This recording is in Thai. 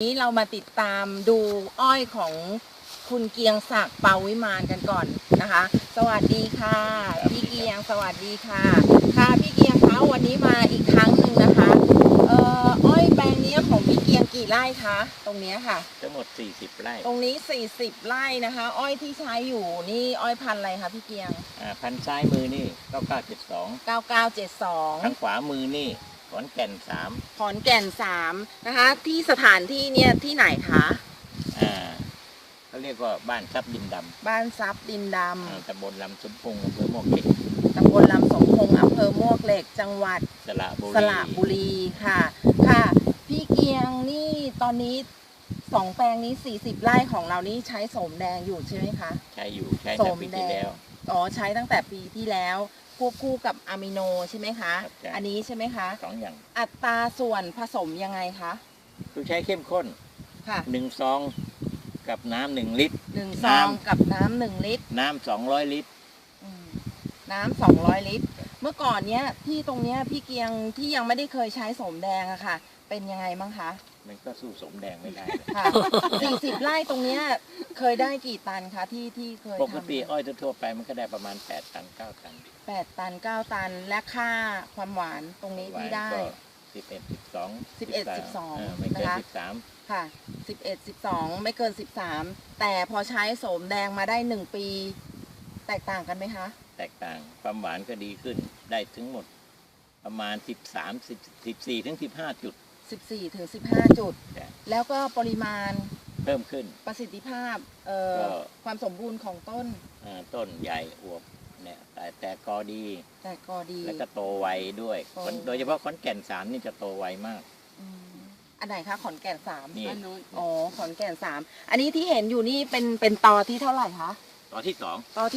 นี้เรามาติดตามดูอ้อยของคุณเกียงศักดิ์เปาวิมานกันก่อนนะคะ สวัสดีค่ะ พี่เกียงสวัสดีค่ะ ค่ะพี่เกียงคะวันนี้มาอีกครั้งหนึ่งนะคะเอ่ออ้อยแปลงนี้ของพี่เกียงกี่ไร่คะตรงเนี้ยค่ะ ทั้งหมด 40 ไร่ตรงนี้ 40 ไร่นะคะ อ้อยที่ใช้อยู่นี่อ้อยพันธุ์อะไรคะพี่เกียงอ่าพันซ้ายมือนี่9972 9972 ทางขวามือนี่ ขอนแก่นขอนแก่น3นะคะ ที่สถานที่เนี่ยที่ไหนคะ3อ่าเขาเรียกว่าบ้านทรัพย์ดินดบ้านซับดินดำอ่าตำบลลำสุนพุงอำเภอโมวกเหล็กำตำบลลำสมพงษ์อำเภอมวกเหล็กจังหวัด สระบุรีสระบุรีค่ะ ค่ะ พี่เกียงนี่ตอนนี้สองแปลงนี้ 40 ไร่ของเรานี่ใช้โสมแดงอยู่ใช่ไหมคะ ใช้อยู่ใช้โสแต่มปีแดที่งแล้ว อ๋อใช้ตั้งแต่ปีที่แล้ว ควบคู่กับอะมิโนใช่ไหมคะ ครับใช่ อันนี้ใช่ไหมคะ สองอย่าง อัตราส่วนผสมยังไงคะ คือใช้เข้มข้นค่ะ1ซองกับน้ำหนึ่งลิตร หนึ่งน้ำซองกับน้ำหนึ่งลิตร น้ำ200ลิตร อืมน้ำสองร้อยลิตร เมื่อก่อนเนี้ยที่ตรงเนี้ยพี่เกียงที่ยังไม่ได้เคยใช้โสมแดงอะค่ะ เป็นยังไงบ้างคะมันก็สู้สมแดงไม่ได้เลยค่ะ สี่สิบไร่ตรงเนี้ยเคยได้กี่ตันคะที่ที่เคยปกติทำอ้อยทั่วๆไปมันก็ได้ประมาณ8ตัน9ตันแปดตันเก้าตันและค่าความหวานตรงนี้ที่ได้ สิบเอ็ดสิบสอง11 12ไม่เกินนะคะ สิบสามค่ะสิบเอ็ดสิบสองไม่เกินสิบสามแต่พอใช้โสมแดงมาได้หนึ่งปี แตกต่างกันไหมคะ แตกต่าง ความหวานก็ดีขึ้นได้ถึงหมดประมาณสิบสามสิบสิบสี่ถึงสิบห้าจุดสิบสี่ถึงสิบห้าจุดใช่แล้วก็ปริมาณเพิ่มขึ้นประสิทธิภาพเอ่อก็ความสมบูรณ์ของต้นอ่าต้นใหญ่อวบเนี่ยแต่แต่กอดี แต่ก็ดี แล้วก็โตไวด้วยโตคนโดยเฉพาะขอนแก่นสามนี่จะโตไวมากอืมอันไหนคะขอนแก่นสามนี่อันนู้นอ๋อขอนแก่นสามอันนี้ที่เห็นอยู่นี่เป็นเป็นตอที่เท่าไหร่คะตอนที่สองตอที่